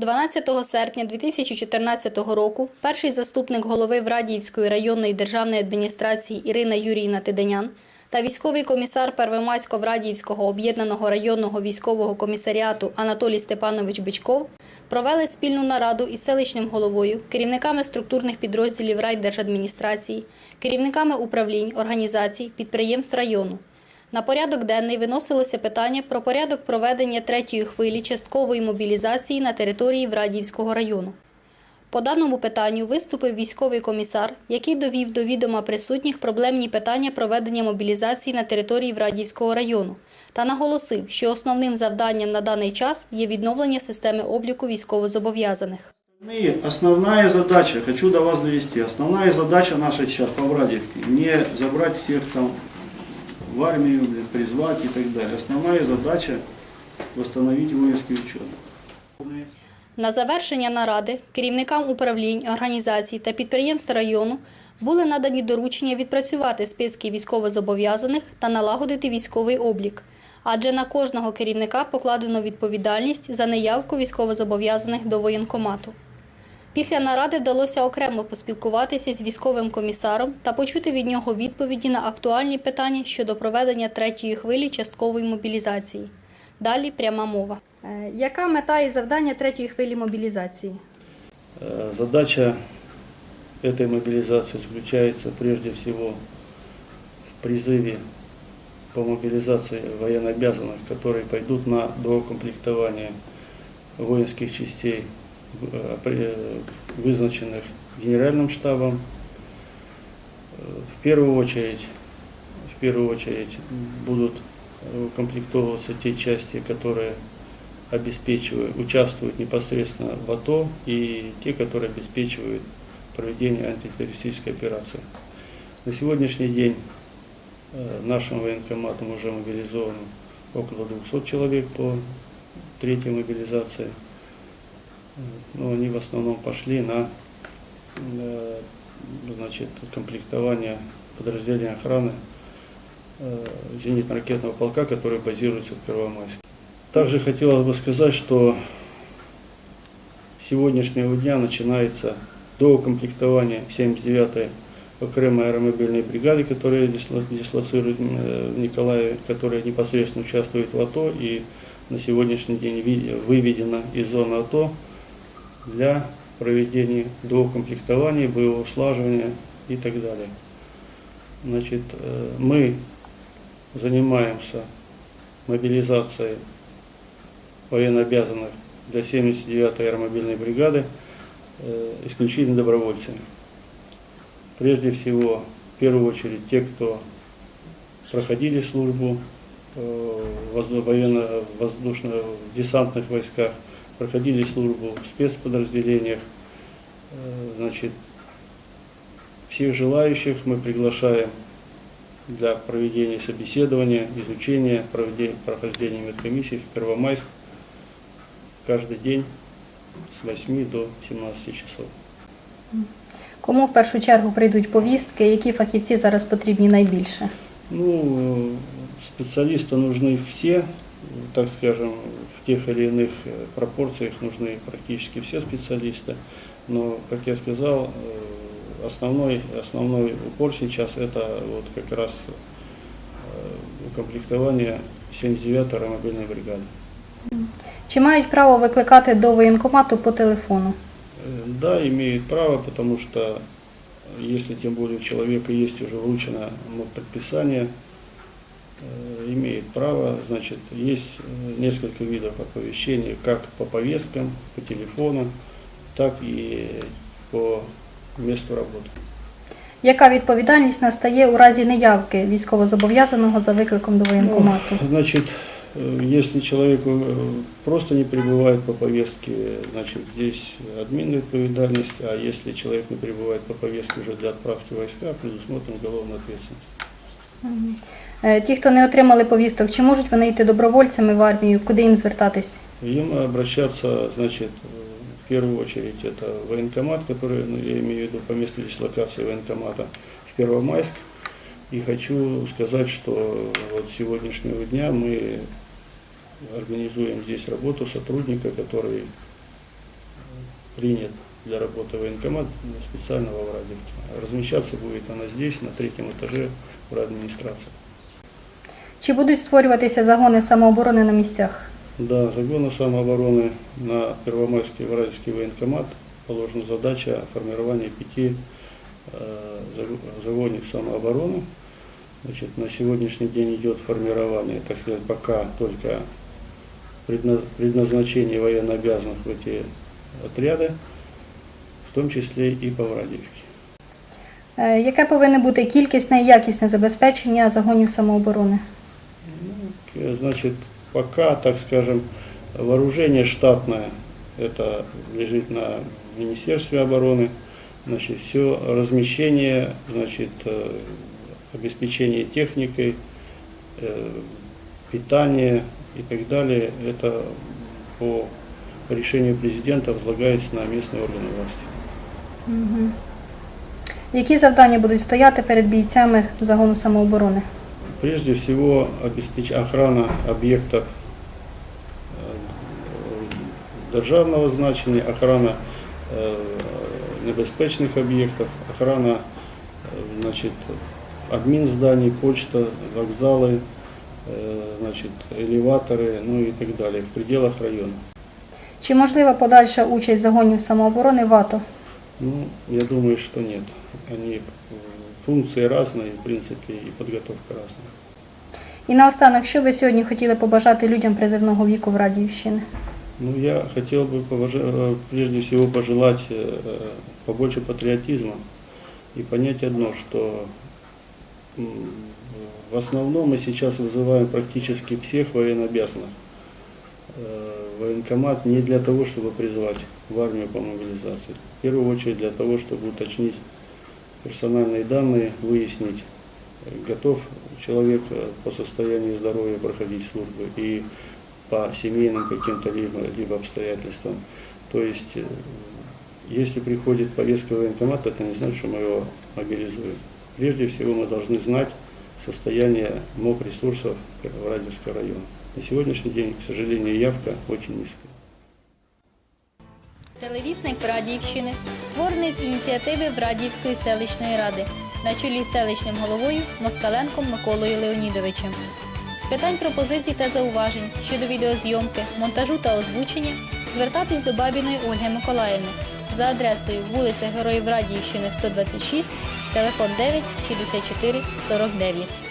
12 серпня 2014 року перший заступник голови Врадіївської районної державної адміністрації Ірина Юріївна Тиденян та військовий комісар Первомайсько-Врадіївського об'єднаного районного військового комісаріату Анатолій Степанович Бичков провели спільну нараду із селищним головою, керівниками структурних підрозділів райдержадміністрації, керівниками управлінь, організацій, підприємств району. На порядок денний виносилося питання про порядок проведення третьої хвилі часткової мобілізації на території Врадіївського району. По даному питанню виступив військовий комісар, який довів до відома присутніх проблемні питання проведення мобілізації на території Врадіївського району та наголосив, що основним завданням на даний час є відновлення системи обліку військовозобов'язаних. И основная задача, хочу до вас довести, основная задача наша сейчас по Врадиевке, не забрать всех там в армию, призвать и так далее. Основная задача восстановить воинский учет. На завершення наради керівникам управлінь, організацій та підприємств району були надані доручення відпрацювати списки військовозобов'язаних та налагодити військовий облік. Адже на кожного керівника покладено відповідальність за неявку військовозобов'язаних до воєнкомату. Після наради вдалося окремо поспілкуватися з військовим комісаром та почути від нього відповіді на актуальні питання щодо проведення третьої хвилі часткової мобілізації. Далі пряма мова. Е, Яка мета і завдання третьої хвилі мобілізації? Э, Задача этой мобилизации заключается прежде всего в призыве по мобилизации военнообязанных, которые пойдут на доукомплектование воинских частей, в- э, при- э, вызначенных Генеральным штабом. Э, В первую очередь, в первую очередь будут э, укомплектовываться те части, которые обеспечивают, участвуют непосредственно в АТО и те, которые обеспечивают проведение антитеррористической операции. На сегодняшний день э, нашим военкоматом уже мобилизовано около 200 человек по третьей мобилизации. Э, Но они в основном пошли на э, значит, комплектование подразделения охраны э, зенитно-ракетного полка, который базируется в Первомайске. Также хотелось бы сказать, что сегодняшнего дня начинается доукомплектование 79-й окремой аэромобильной бригады, которая дисло- дислоцирует э, в Николаеве, которая непосредственно участвует в АТО и на сегодняшний день выведена из зоны АТО для проведения доукомплектования, боевого слаживания и так далее. Значит, э, мы занимаемся мобилизацией военнообязанных для 79-й аэромобильной бригады э, исключительно добровольцами. Прежде всего, в первую очередь, те, кто проходили службу э, в возду- военно-воздушно- в десантных войсках, проходили службу в спецподразделениях. Э, Значит, всех желающих мы приглашаем для проведения собеседования, изучения, проведения, прохождения медкомиссии в Первомайск каждый день с 8 до 17 часов. Кому в першу чергу прийдуть повістки, які фахівці зараз потрібні найбільше? Ну, э, специалисты нужны все, так скажем, в тех или иных э, пропорциях нужны практически все специалисты. Но, как я сказал, э, основной, основной упор сейчас это вот как раз э, укомплектование 79-й аэромобильной бригады. Чи мають право викликати до воєнкомату по телефону? Э, Да, имеют право, потому что если тем более у человека есть уже вручено ну, предписание, э, имеет право, значит, есть э, несколько видов оповещения, как по повесткам, по телефону, так и по месту работы. Яка відповідальність настає у разі неявки військовозобов'язаного за викликом до воєнкомату? Ну, значит, э, если человек э, просто не прибывает по повестке, значит, здесь админная ответственность, а если человек не прибывает по повестке уже для отправки в войска, предусмотрена уголовная ответственность. Мгм. Е, Ті, хто не отримали повісток, чи можуть вони йти добровольцями в армію? Куди їм звертатись? Им обращаться, значит, э, в первую очередь это военкомат, который, ну, я имею в виду по месту дислокации военкомата в Первомайск. И хочу сказать, что вот с сегодняшнего дня мы организуем здесь работу сотрудника, который принят для работы военкомат специально во Врадевке. Размещаться будет она здесь, на третьем этаже в администрации. Чи будуть створюватися загони самооборони на місцях? Да, загону самообороны на Первомайский Врадевский военкомат положена задача формирования пяти э, заг- загонов самообороны. Значит, на сегодняшний день идет формирование, так сказать, пока только предна- предназначение военнообязанных в эти отряды, в том числе и по Врадевке. Е, Яке повинне бути кількісне і якісне забезпечення загонів самооборони? Ну, к- Значит, пока, так скажем, вооружение штатное, это лежит на Министерстве обороны, значит, все размещение, значит, э, обеспечение техникой, э, питание и так далее, это по решению президента возлагается на местные органы власти. Угу. Які завдання будуть стояти перед бійцями загону самооборони? Прежде всего обеспеч... охрана объектов э, державного значения, охрана э, небезпечных объектов, охрана э, значит, админ зданий, почта, вокзалы, э, значит, элеваторы, ну и так далее в пределах района. Чи можлива подальша участь загонів самооборони в АТО? Ну, я думаю, что нет. Они э, функции разные, в принципе, и подготовка разная. І наостанок, що ви сьогодні хотіли побажати людям призивного віку в Радіївщини? Ну, я хотел бы поважа- э, прежде всего пожелать э, э, побольше патриотизма и понять одно, что м, в основном мы сейчас вызываем практически всех военнообязанных. Э, Военкомат не для того, чтобы призвать в армию по мобилизации. В первую очередь для того, чтобы уточнить персональные данные, выяснить, э, готов человек э, по состоянию здоровья проходить службу и по семейным каким-то либо, либо обстоятельствам. То есть, если приходит повестка в военкомат, это не значит, что мы его мобилизуем. Прежде всего мы должны знать состояние МОК ресурсов Радиевского района. На сегодняшний день, к сожалению, явка очень низкая. Телевісник Врадіївщини створений з ініціативи Врадіївської селищної ради на чолі з селищним головою Москаленком Миколою Леонідовичем. З питань пропозицій та зауважень щодо відеозйомки, монтажу та озвучення звертатись до Бабіної Ольги Миколаївни за адресою вулиця Героїв Радіївщини 126, телефон 9 64 49.